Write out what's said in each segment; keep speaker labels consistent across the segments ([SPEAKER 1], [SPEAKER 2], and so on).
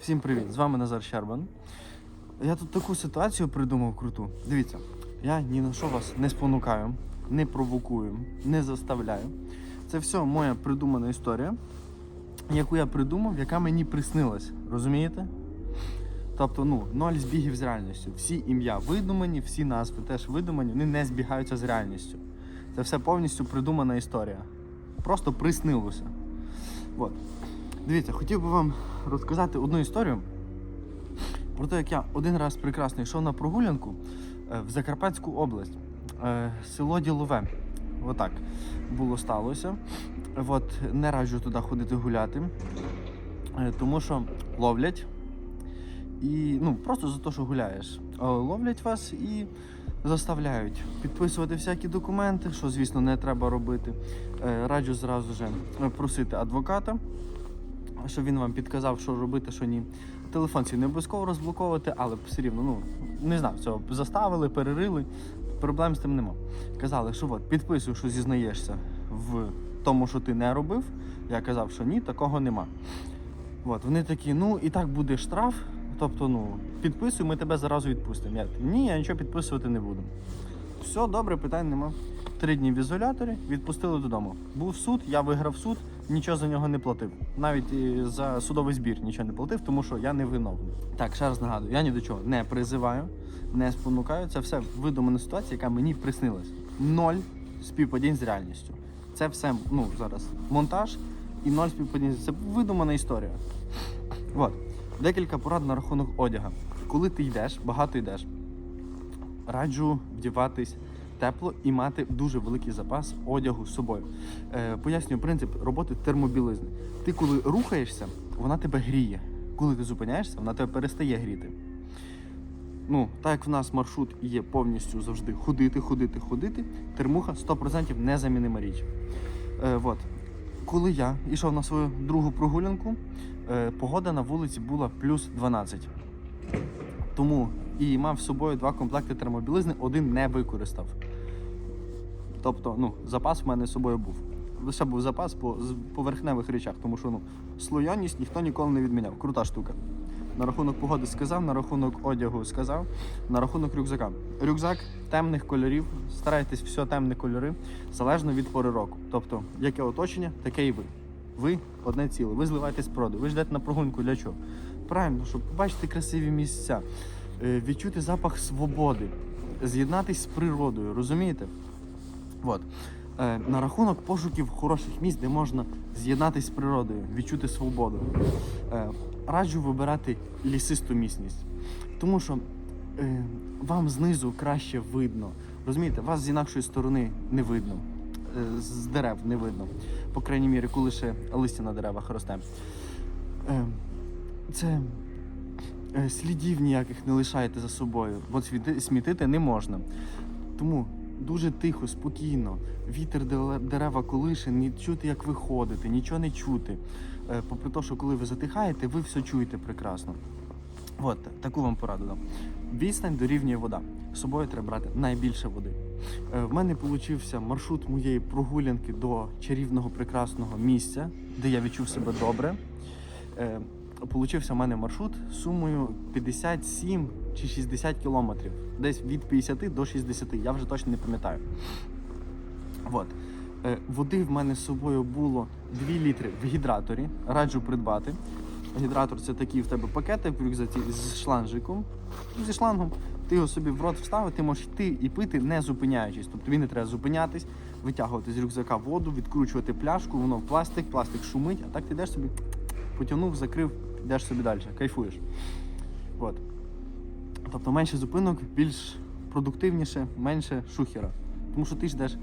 [SPEAKER 1] Всім привіт! З вами Назар Щербан. Я тут таку ситуацію придумав круту. Дивіться, я ні на що вас не спонукаю, не провокую, не заставляю. Це все моя придумана історія, яку я придумав, яка мені приснилась. Розумієте? Тобто, ну, ноль збігів з реальністю. Всі ім'я видумані, всі назви теж видумані, вони не збігаються з реальністю. Це все повністю придумана історія. Просто приснилося. От. Дивіться, хотів би вам розказати одну історію про те, як я один раз прекрасно йшов на прогулянку е, в Закарпатську область, е, село Ділове. Отак було сталося. От, не раджу туди ходити гуляти, е, тому що ловлять. І ну, просто за те, що гуляєш. Ловлять вас і заставляють підписувати всякі документи, що, звісно, не треба робити. Раджу зразу же просити адвоката, щоб він вам підказав, що робити, що ні. Телефон свій не обов'язково розблоковувати, але все рівно, ну, не знав цього. Заставили, перерили, проблем з тим нема. Казали, що от, підписуй, що зізнаєшся в тому, що ти не робив. Я казав, що ні, такого нема. От, вони такі, ну і так буде штраф. Тобто, ну, підписуй, ми тебе зразу відпустимо. Я, ні, я нічого підписувати не буду. Все, добре, питань нема. Три дні в ізоляторі, відпустили додому. Був суд, я виграв суд, нічого за нього не платив. Навіть і за судовий збір нічого не платив, тому що я не виновний. Так, ще раз нагадую, я ні до чого не призиваю, не спонукаю. Це все видумана ситуація, яка мені приснилась. Ноль співпадінь з реальністю. Це все ну, зараз монтаж і ноль співпадінь. Це видумана історія. От. Декілька порад на рахунок одяга. Коли ти йдеш, багато йдеш, раджу вдіватись тепло і мати дуже великий запас одягу з собою. Е, пояснюю принцип роботи термобілизни. Ти коли рухаєшся, вона тебе гріє. Коли ти зупиняєшся, вона тебе перестає гріти. Ну, так як в нас маршрут є повністю завжди ходити, ходити, ходити, термуха 100% незамінима річ. Е, вот. Коли я йшов на свою другу прогулянку, е, погода на вулиці була плюс 12. Тому і мав з собою два комплекти термобілизни, один не використав. Тобто, ну, запас в мене з собою був. Лише був запас по поверхневих речах, тому що ну, слояність ніхто ніколи не відміняв. Крута штука. На рахунок погоди сказав, на рахунок одягу сказав, на рахунок рюкзака. Рюкзак темних кольорів, старайтесь все темні кольори, залежно від пори року. Тобто, яке оточення, таке і ви. Ви одне ціле, ви зливаєтесь проду, ви ждете на прогулянку для чого? Правильно, щоб побачити красиві місця, е, відчути запах свободи, з'єднатись з природою, розумієте? От. Е, На рахунок пошуків хороших місць, де можна з'єднатися з природою, відчути свободу. Е, Раджу вибирати лісисту місність, тому що е, вам знизу краще видно. Розумієте, вас з інакшої сторони не видно, е, з дерев не видно. По крайній мірі, коли ще листя на деревах росте. Е, Це е, слідів ніяких не лишаєте за собою, бо смітити не можна. Тому дуже тихо, спокійно, вітер дерева колише, не чути, як ви ходите, нічого не чути. Е, Попри те, що коли ви затихаєте, ви все чуєте прекрасно. От, таку вам пораду дам. Відстань дорівнює вода. З собою треба брати найбільше води. Е, В мене получився маршрут моєї прогулянки до чарівного прекрасного місця, де я відчув себе добре. Е, Получився в мене маршрут сумою 57 чи 60 кілометрів. Десь від 50 до 60, я вже точно не пам'ятаю. От. Е, Води в мене з собою було 2 літри в гідраторі. Раджу придбати. Гідратор це такий в тебе пакетик в рюкзаці з шланжиком, зі шлангом. Ти його собі в рот вставив, ти можеш йти і пити, не зупиняючись. Тобто тобі не треба зупинятись, витягувати з рюкзака воду, відкручувати пляшку, воно в пластик, пластик шумить, а так ти йдеш собі, потягнув, закрив, йдеш собі далі, кайфуєш. От. Тобто менше зупинок, більш продуктивніше, менше шухера. Тому що ти ж йдеш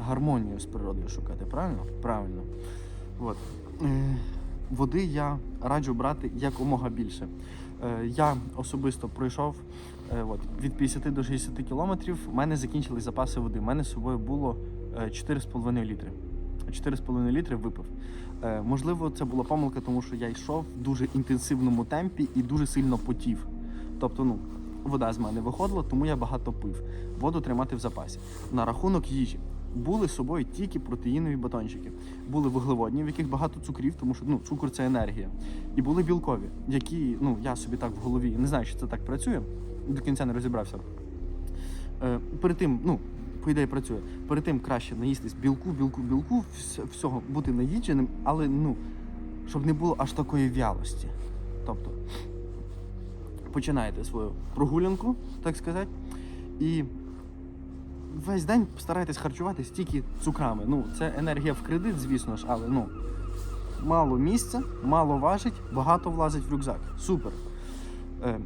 [SPEAKER 1] гармонію з природою шукати, правильно? Правильно. От. Е, води я раджу брати якомога більше. Е, я особисто пройшов е, от, від 50 до 60 кілометрів. У мене закінчились запаси води. У мене з собою було е, 4,5 літри. 4,5 літри випив. Можливо, це була помилка, тому що я йшов в дуже інтенсивному темпі і дуже сильно потів. Тобто, ну, вода з мене виходила, тому я багато пив. Воду тримати в запасі. На рахунок їжі. були з собою тільки протеїнові батончики. Були вуглеводні, в яких багато цукрів, тому що ну, цукор це енергія. І були білкові, які ну, я собі так в голові не знаю, чи це так працює, до кінця не розібрався. Е, перед тим, ну, по ідеї працює. Перед тим краще наїстись білку, білку, білку, всього бути наїдженим, але ну, щоб не було аж такої вялості. Тобто починаєте свою прогулянку, так сказати, і весь день старайтесь харчуватись тільки цукрами. Ну, це енергія в кредит, звісно ж, але ну, мало місця, мало важить, багато влазить в рюкзак. Супер. Е,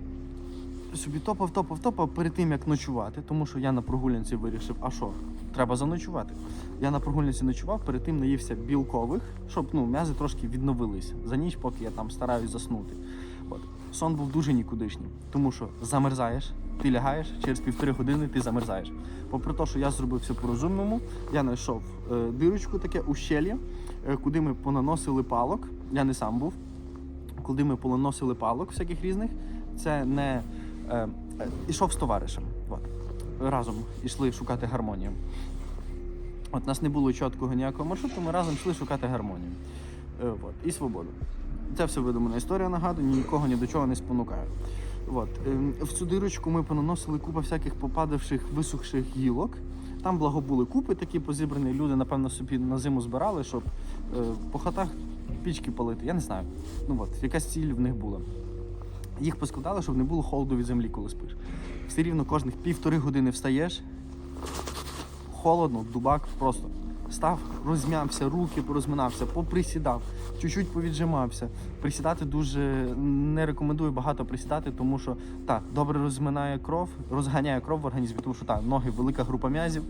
[SPEAKER 1] собі топав, топав, топав перед тим, як ночувати, тому що я на прогулянці вирішив, а що, треба заночувати. Я на прогулянці ночував, перед тим наївся білкових, щоб ну, м'язи трошки відновилися за ніч, поки я там стараюсь заснути. От. Сон був дуже нікудишній, тому що замерзаєш, ти лягаєш, через півтори години ти замерзаєш. Попри те, що я зробив все по-розумному, я знайшов е, дирочку, таке ущелье, е, куди ми понаносили палок. Я не сам був. Куди ми понаносили палок всяких різних. Це не е, е, ішов з товаришем. От. Разом йшли шукати гармонію. От нас не було чіткого ніякого маршруту, ми разом йшли шукати гармонію. Е, от. І свободу. Це все видумана історія, нагадую, нікого ні до чого не спонукаю. От. Ем, В цю дирочку ми понаносили купа всяких попадавших, висохших гілок. Там благо були купи такі позібрані. Люди, напевно, собі на зиму збирали, щоб е, по хатах пічки палити. Я не знаю. Ну от, якась ціль в них була. Їх поскладали, щоб не було холоду від землі, коли спиш. Все рівно кожних півтори години встаєш, холодно, дубак просто став, розм'явся, руки порозминався, поприсідав, чуть-чуть повіджимався. Присідати дуже не рекомендую багато присідати, тому що так, добре розминає кров, розганяє кров в організмі, тому що так, ноги велика група м'язів,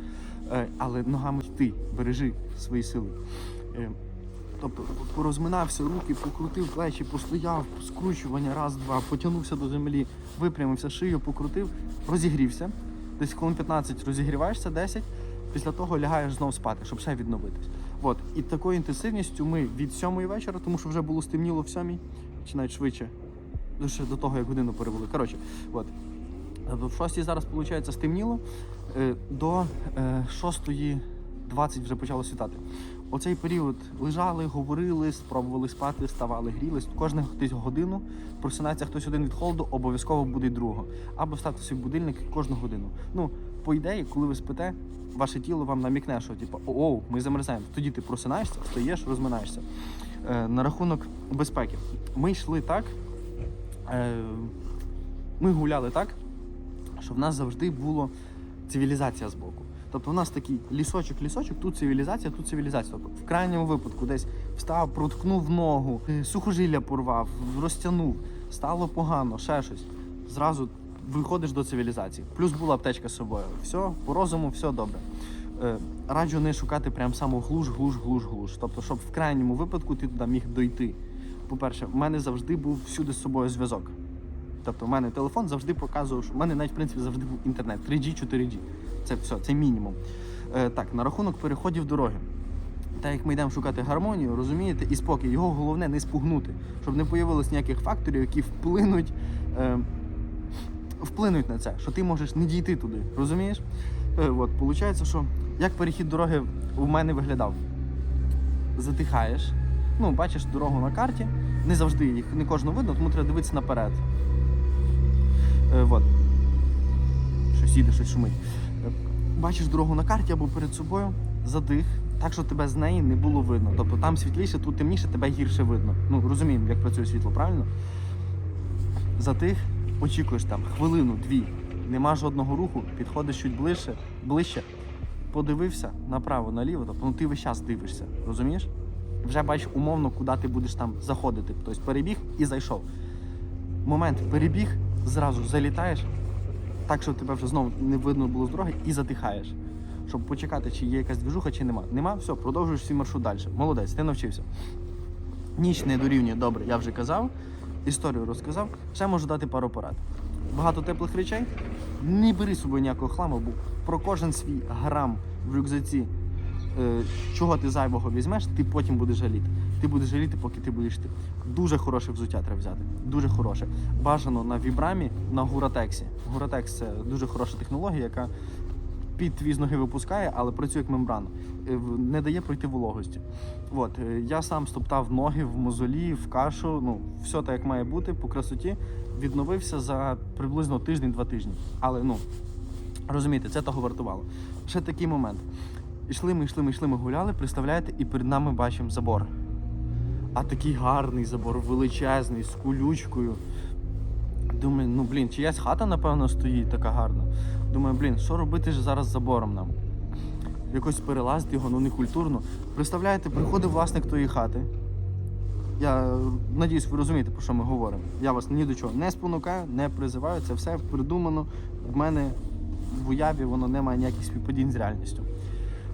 [SPEAKER 1] е, але ногами йти, бережи свої сили. Е, Тобто порозминався, руки, покрутив плечі, постояв, скручування, раз, два, потягнувся до землі, випрямився, шию покрутив, розігрівся. Десь хвилин 15 розігріваєшся, 10, після того лягаєш знов спати, щоб ще відновитись. От. І такою інтенсивністю ми від 7 вечора, тому що вже було стемніло в 7, чи навіть швидше, ну, ще до того, як годину перевели. Коротше, от. Тобто В 6 зараз, виходить, стемніло, е, до е, 6.20 вже почало світати. Оцей період лежали, говорили, спробували спати, вставали, грілись. Десь годину просинається хтось один від холоду, обов'язково буде другого. Або ставте свій будильник кожну годину. Ну, по ідеї, коли ви спите, ваше тіло вам намікне, що типу, оу, ми замерзаємо. Тоді ти просинаєшся, встаєш, розминаєшся. Е, на рахунок безпеки. Ми йшли так, е, ми гуляли так, що в нас завжди була цивілізація з боку. Тобто у нас такий лісочок, лісочок, тут цивілізація, тут цивілізація. Тобто в крайньому випадку десь встав, проткнув ногу, е, сухожилля порвав, розтягнув, стало погано, ще щось. Зразу виходиш до цивілізації. Плюс була аптечка з собою. Все, по розуму, все добре. Е, раджу не шукати прям саму глуш, глуш, глуш, глуш. Тобто, щоб в крайньому випадку ти туди міг дойти. По-перше, в мене завжди був всюди з собою зв'язок. Тобто, в мене телефон завжди показував, що в мене навіть в принципі завжди був інтернет 3G, 4G. Це все, це мінімум. Е, так, на рахунок переходів дороги. Так як ми йдемо шукати гармонію, розумієте, і спокій, його головне не спугнути, щоб не появилось ніяких факторів, які вплинуть, е, вплинуть на це, що ти можеш не дійти туди. Розумієш? Е, от, Получається, що як перехід дороги у мене виглядав? Затихаєш, ну, бачиш дорогу на карті, не завжди їх, не кожну видно, тому треба дивитися наперед. Е, от. Щось їде, щось шумить. Е, Бачиш дорогу на карті або перед собою, задих, так, що тебе з неї не було видно. Тобто там світліше, тут темніше, тебе гірше видно. Ну, розуміємо, як працює світло, правильно? Затих, очікуєш там хвилину, дві, нема жодного руху, підходиш чуть ближче, ближче, подивився направо, наліво, тобто ну, ти весь час дивишся, розумієш? Вже бачиш умовно, куди ти будеш там заходити. Тобто перебіг і зайшов. Момент перебіг, зразу залітаєш, так, щоб тебе вже знову не видно було з дороги, і затихаєш. Щоб почекати, чи є якась движуха, чи нема. Нема, все, продовжуєш свій маршрут далі. Молодець, ти навчився. Ніч не дорівнює добре, я вже казав. Історію розказав. Ще можу дати пару порад. Багато теплих речей. Не бери з собою ніякого хламу, бо про кожен свій грам в рюкзаці, е, чого ти зайвого візьмеш, ти потім будеш жаліти. Ти будеш жаліти, поки ти будеш йти. Дуже хороше взуття треба взяти. Дуже хороше. Бажано на вібрамі, на Гуратексі. Гуратекс це дуже хороша технологія, яка під твій з ноги випускає, але працює як мембрана, Е, не дає пройти вологості. От, е, я сам стоптав ноги в мозолі, в кашу, ну, все так, як має бути, по красоті. Відновився за приблизно тиждень-два тижні. Але ну, розумієте, це того вартувало. Ще такий момент. Ішли ми, йшли ми, йшли ми гуляли, представляєте, і перед нами бачимо забор. А такий гарний забор, величезний, з кулючкою. Думаю, ну блін, чиясь хата, напевно, стоїть така гарна. Думаю, блін, що робити ж зараз забором нам? Якось перелазити його, ну не культурно. Представляєте, приходить власник тої хати. Я надіюсь, ви розумієте, про що ми говоримо. Я вас ні до чого не спонукаю, не призиваю. Це все придумано. В мене в уяві воно не має ніяких співпадінь з реальністю.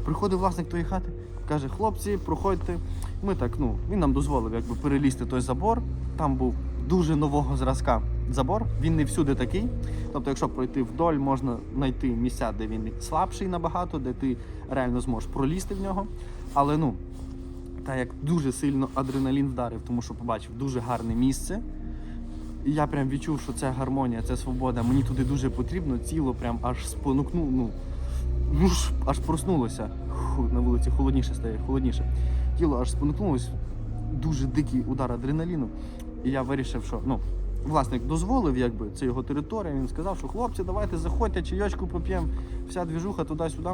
[SPEAKER 1] Приходить власник тої хати, каже: хлопці, проходьте. Ми так, ну, він нам дозволив якби перелізти той забор. Там був дуже нового зразка забор. Він не всюди такий. Тобто, якщо пройти вдоль, можна знайти місця, де він слабший набагато, де ти реально зможеш пролізти в нього. Але ну, та як дуже сильно адреналін вдарив, тому що побачив дуже гарне місце. І я прям відчув, що це гармонія, це свобода. Мені туди дуже потрібно, тіло прям аж спонукнув, ну, аж проснулося. Ху, на вулиці холодніше стає, холодніше. Тіло аж спонукнулося, дуже дикий удар адреналіну. І я вирішив, що ну, власник дозволив, якби це його територія. Він сказав, що хлопці, давайте заходьте, чайочку поп'ємо, вся двіжуха туди-сюди.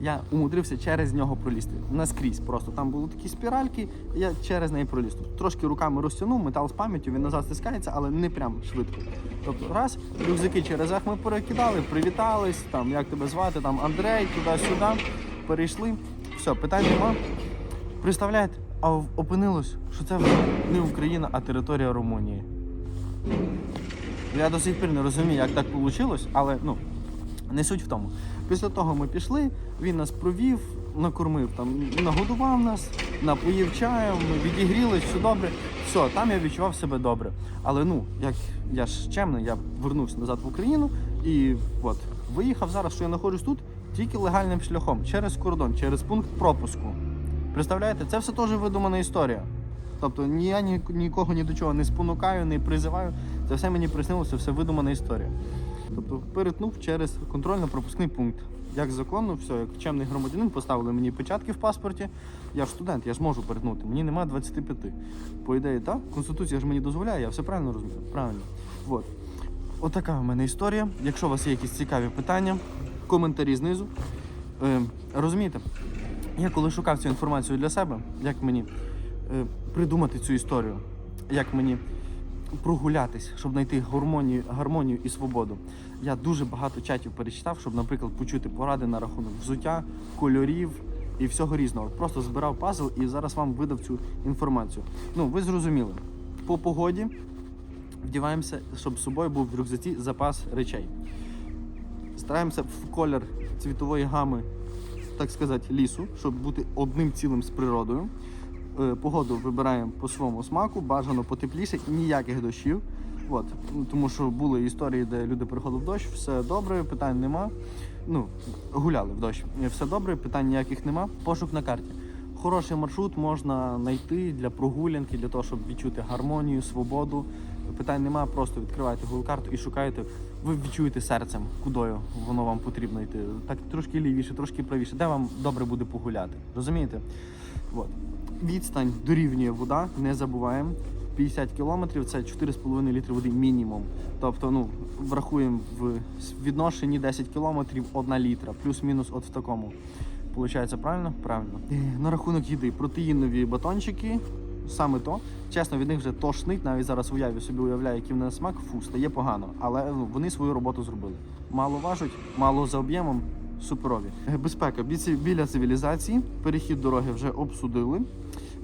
[SPEAKER 1] Я умудрився через нього пролізти. Наскрізь просто. Там були такі спіральки, я через неї проліз. Трошки руками розтягнув, метал з пам'яттю, він назад стискається, але не прям швидко. Тобто, раз, рюкзаки через ах ми перекидали, привітались, там, як тебе звати, там Андрей, туди-сюди, перейшли. Все, питань нема. Представляєте, а опинилось, що це вже не Україна, а територія Румунії. Я до сих пір не розумію, як так вийшло, але ну, не суть в тому. Після того ми пішли, він нас провів, накормив там, нагодував нас, напоїв чаєм, відігрілись, все добре. Все, там я відчував себе добре. Але ну, як я ж чемний, я вернувся назад в Україну і от виїхав зараз, що я знаходжусь тут тільки легальним шляхом, через кордон, через пункт пропуску. Представляєте, це все теж видумана історія. Тобто ні я ні, нікого ні до чого не спонукаю, не призиваю. Це все мені приснилося, все видумана історія. Тобто перетнув через контрольно-пропускний пункт. Як законно, все, як чемний громадянин, поставили мені печатки в паспорті. Я ж студент, я ж можу перетнути. Мені немає 25. По ідеї, так, Конституція ж мені дозволяє, я все правильно розумію. Правильно. От. Отака в мене історія. Якщо у вас є якісь цікаві питання, коментарі знизу. Е, розумієте, я коли шукав цю інформацію для себе, як мені придумати цю історію, як мені прогулятись, щоб знайти гармонію, гармонію і свободу. Я дуже багато чатів перечитав, щоб, наприклад, почути поради на рахунок взуття, кольорів і всього різного. Просто збирав пазл і зараз вам видав цю інформацію. Ну, ви зрозуміли. По погоді вдіваємося, щоб з собою був в рюкзаці запас речей. Стараємося в колір цвітової гами, так сказати, лісу, щоб бути одним цілим з природою. Е, Погоду вибираємо по своєму смаку, бажано потепліше ніяких дощів. От, ну, тому що були історії, де люди приходили в дощ, все добре, питань нема. Ну, гуляли в дощ. Все добре, питань ніяких нема. Пошук на карті. Хороший маршрут можна знайти для прогулянки, для того, щоб відчути гармонію, свободу. Питань нема, просто відкриваєте Google карту і шукаєте. Ви відчуєте серцем, кудою воно вам потрібно йти. Так трошки лівіше, трошки правіше, де вам добре буде погуляти. Розумієте? От. Відстань дорівнює вода, не забуваємо. 50 кілометрів це 4,5 літри води мінімум. Тобто, ну, врахуємо в відношенні 10 кілометрів 1 літра, плюс-мінус от в такому. Получається правильно? Правильно. Е, На рахунок їди, протеїнові батончики, саме то. Чесно, від них вже тошнить, навіть зараз в уяві собі уявляю, який вони на смак, фу, стає погано. Але ну, вони свою роботу зробили. Мало важуть, мало за об'ємом, суперові. Е, Безпека біля цивілізації, перехід дороги вже обсудили.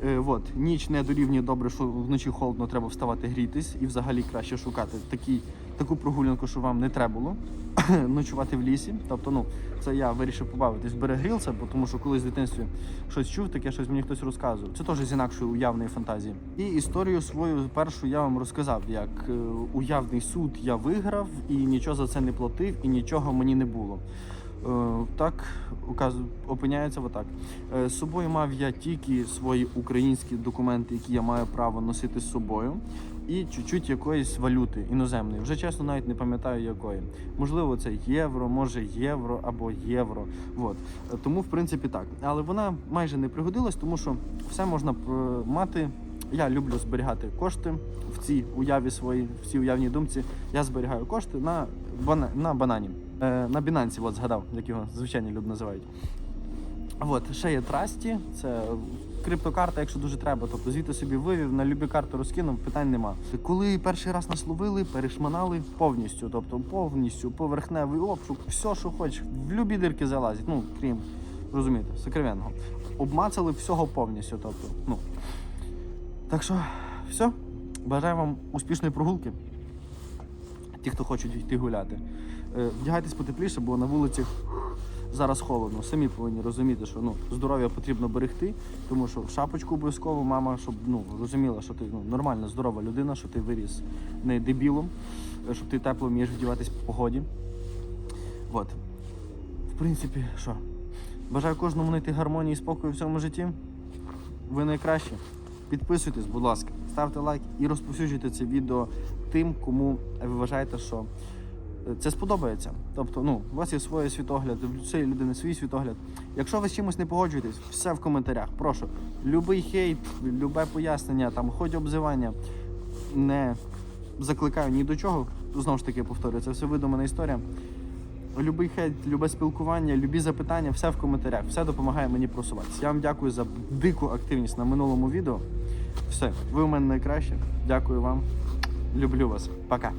[SPEAKER 1] Е, от, ніч не дорівнює добре, що вночі холодно, треба вставати грітись і взагалі краще шукати такі, таку прогулянку, що вам не треба було ночувати в лісі. Тобто, ну, це я вирішив побавитись, берегрілся, бо тому що колись в дитинстві щось чув, таке щось мені хтось розказував. Це теж з інакшої уявної фантазії. І історію свою першу я вам розказав, як е, уявний суд я виграв і нічого за це не платив, і нічого мені не було. Е, Так, опиняється отак. Е, З собою мав я тільки свої українські документи, які я маю право носити з собою, і чуть-чуть якоїсь валюти іноземної. Вже чесно навіть не пам'ятаю якої. Можливо, це євро, може євро або євро. От. Е, Тому, в принципі, так. Але вона майже не пригодилась, тому що все можна мати. Я люблю зберігати кошти в цій уяві своїй, в цій уявній думці. Я зберігаю кошти на, бана... на банані. Е, на Бінансі, от згадав, як його звичайні люди називають. От, ще є трасті, це криптокарта, якщо дуже треба. Тобто звідти собі вивів, на любі карти розкинув, питань нема. Коли перший раз нас ловили, перешманали повністю, тобто повністю поверхневий обшук, все, що хочеш, в любі дирки залазять, ну крім розумієте, сокровенного. Обмацали всього повністю. Тобто, ну. Так що, все. Бажаю вам успішної прогулки. Ті, хто хочуть йти гуляти. Е, Вдягайтесь потепліше, бо на вулиці зараз холодно. Самі повинні розуміти, що ну, здоров'я потрібно берегти, тому що шапочку обов'язково мама, щоб ну, розуміла, що ти ну, нормальна, здорова людина, що ти виріс не дебілом, е, щоб ти тепло вмієш вдіватись по погоді. От. В принципі, що? Бажаю кожному знайти гармонію і спокою в цьому житті. Ви найкращі. Підписуйтесь, будь ласка, ставте лайк і розповсюджуйте це відео тим, кому ви вважаєте, що це сподобається. Тобто, ну, у вас є своє світогляд, у цієї людини свій світогляд. Якщо ви з чимось не погоджуєтесь, все в коментарях. Прошу. Любий хейт, любе пояснення, там, хоч обзивання. Не закликаю ні до чого. Знову ж таки повторюю, це все видумана історія. Любий хейт, любе спілкування, любі запитання, все в коментарях. Все допомагає мені просуватися. Я вам дякую за дику активність на минулому відео. Все, ви у мене найкраще. Дякую вам. Люблю вас. Пока.